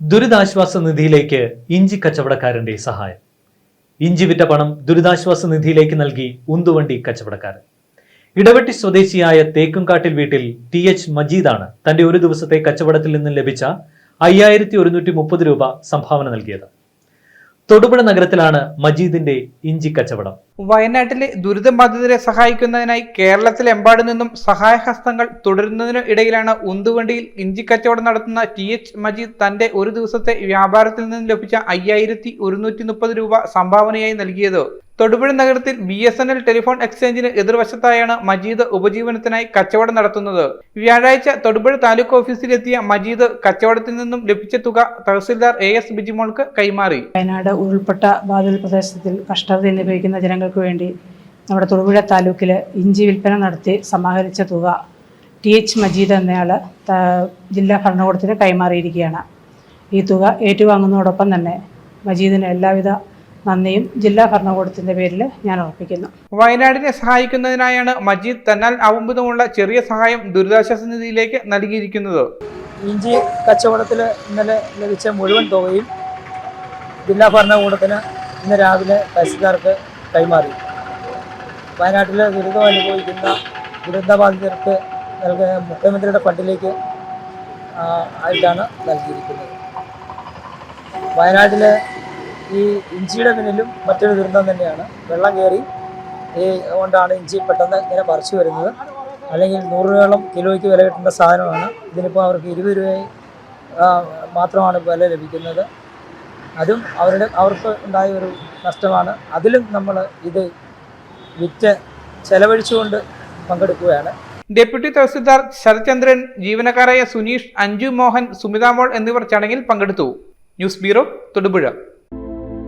ദുരിതാശ്വാസ നിധിയിലേക്ക് ഇഞ്ചി കച്ചവടക്കാരന്റെ സഹായം. ഇഞ്ചി വിറ്റ പണം ദുരിതാശ്വാസ നിധിയിലേക്ക് നൽകി ഉന്തുവണ്ടി കച്ചവടക്കാരൻ. ഇടവെട്ടി സ്വദേശിയായ തേക്കുംകാട്ടിൽ വീട്ടിൽ ടി എച്ച് മജീദാണ് തന്റെ ഒരു ദിവസത്തെ കച്ചവടത്തിൽ നിന്ന് ലഭിച്ച അയ്യായിരത്തി ഒരുന്നൂറ്റി മുപ്പത് രൂപ സംഭാവന നൽകിയത്. തൊടുപുഴ നഗരത്തിലാണ് മജീദിന്റെ ഇഞ്ചി കച്ചവടം. വയനാട്ടിലെ ദുരിതബാധിതരെ സഹായിക്കുന്നതിനായി കേരളത്തിലെമ്പാടു നിന്നും സഹായഹസ്തങ്ങൾ തുടരുന്നതിനു ഇടയിലാണ് ഉന്തുവണ്ടിയിൽ ഇഞ്ചി കച്ചവടം നടത്തുന്ന ടി എച്ച് മജീദ് തന്റെ ഒരു ദിവസത്തെ വ്യാപാരത്തിൽ നിന്ന് ലഭിച്ച അയ്യായിരത്തി രൂപ സംഭാവനയായി നൽകിയത്. തൊടുപുഴ നഗരത്തിൽ B S N L telephone എക്സ്ചേഞ്ചിന് എതിർവശത്തായാണ് മജീദ് ഉപജീവനത്തിനായി കച്ചവടം നടത്തുന്നത്. വ്യാഴാഴ്ച തൊടുപുഴ താലൂക്ക് ഓഫീസിലെത്തിയ മജീദ് കച്ചവടത്തിൽ നിന്നും ലഭിച്ച തുക തഹസിൽദാർ എ എസ് ബിജിമോൾക്ക് കൈമാറി. വയനാട് ഉൾപ്പെട്ട ബാധിത പ്രദേശത്തിൽ കഷ്ടത അനുഭവിക്കുന്ന ജനങ്ങൾക്ക് വേണ്ടി നമ്മുടെ തൊടുപുഴ താലൂക്കിൽ ഇഞ്ചി വിൽപ്പന നടത്തി സമാഹരിച്ച തുക ടി എച്ച് മജീദ് എന്നയാൾ ജില്ലാ ഭരണകൂടത്തിന് കൈമാറിയിരിക്കുകയാണ്. ഈ തുക ഏറ്റുവാങ്ങുന്നതോടൊപ്പം തന്നെ മജീദിന് എല്ലാവിധ നന്ദിയും ജില്ലാ ഭരണകൂടത്തിന്റെ പേരിൽ ഞാൻ ഉറപ്പിക്കുന്നു. വയനാടിനെ സഹായിക്കുന്നതിനായാണ് മജീദ് തന്നാൽ ആവുമ്പതുമുള്ള ചെറിയ സഹായം ദുരിതാശ്വാസ നിധിയിലേക്ക് നൽകിയിരിക്കുന്നത്. ഇഞ്ചി കച്ചവടത്തിൽ ഇന്നലെ ലഭിച്ച മുഴുവൻ തുകയും ജില്ലാ ഭരണകൂടത്തിന് ഇന്ന് രാവിലെ തഹസിൽദാർക്ക് കൈമാറി. വയനാട്ടിൽ ദുരിതം അനുഭവിക്കുന്ന ദുരന്തബാധിതർക്ക് നൽകിയ മുഖ്യമന്ത്രിയുടെ ഫണ്ടിലേക്ക് ആയിട്ടാണ് നൽകിയിരിക്കുന്നത്. വയനാട്ടിൽ ഈ ഇഞ്ചിയുടെ പിന്നിലും മറ്റൊരു ദുരന്തം തന്നെയാണ്. വെള്ളം കയറി ഈ കൊണ്ടാണ് ഇഞ്ചി പെട്ടെന്ന് ഇങ്ങനെ പറിച്ചു വരുന്നത്. അല്ലെങ്കിൽ നൂറ് രൂപയോളം കിലോയ്ക്ക് വില കിട്ടേണ്ട സാധനമാണ്. ഇതിനിപ്പോൾ അവർക്ക് ഇരുപത് രൂപ മാത്രമാണ് വില ലഭിക്കുന്നത്. അതും അവരുടെ അവർക്ക് ഉണ്ടായ ഒരു നഷ്ടമാണ്. അതിലും നമ്മൾ ഇത് വിറ്റ് ചെലവഴിച്ചുകൊണ്ട് പങ്കെടുക്കുകയാണ്. ഡെപ്യൂട്ടി തഹസിൽദാർ ശരത്ചന്ദ്രൻ ജീവനക്കാരായ സുനീഷ് അഞ്ജു മോഹൻ സുമിതാമോൾ എന്നിവർ ചടങ്ങിൽ പങ്കെടുത്തു. News bureau Thodupuzha.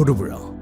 தொடுவிழா.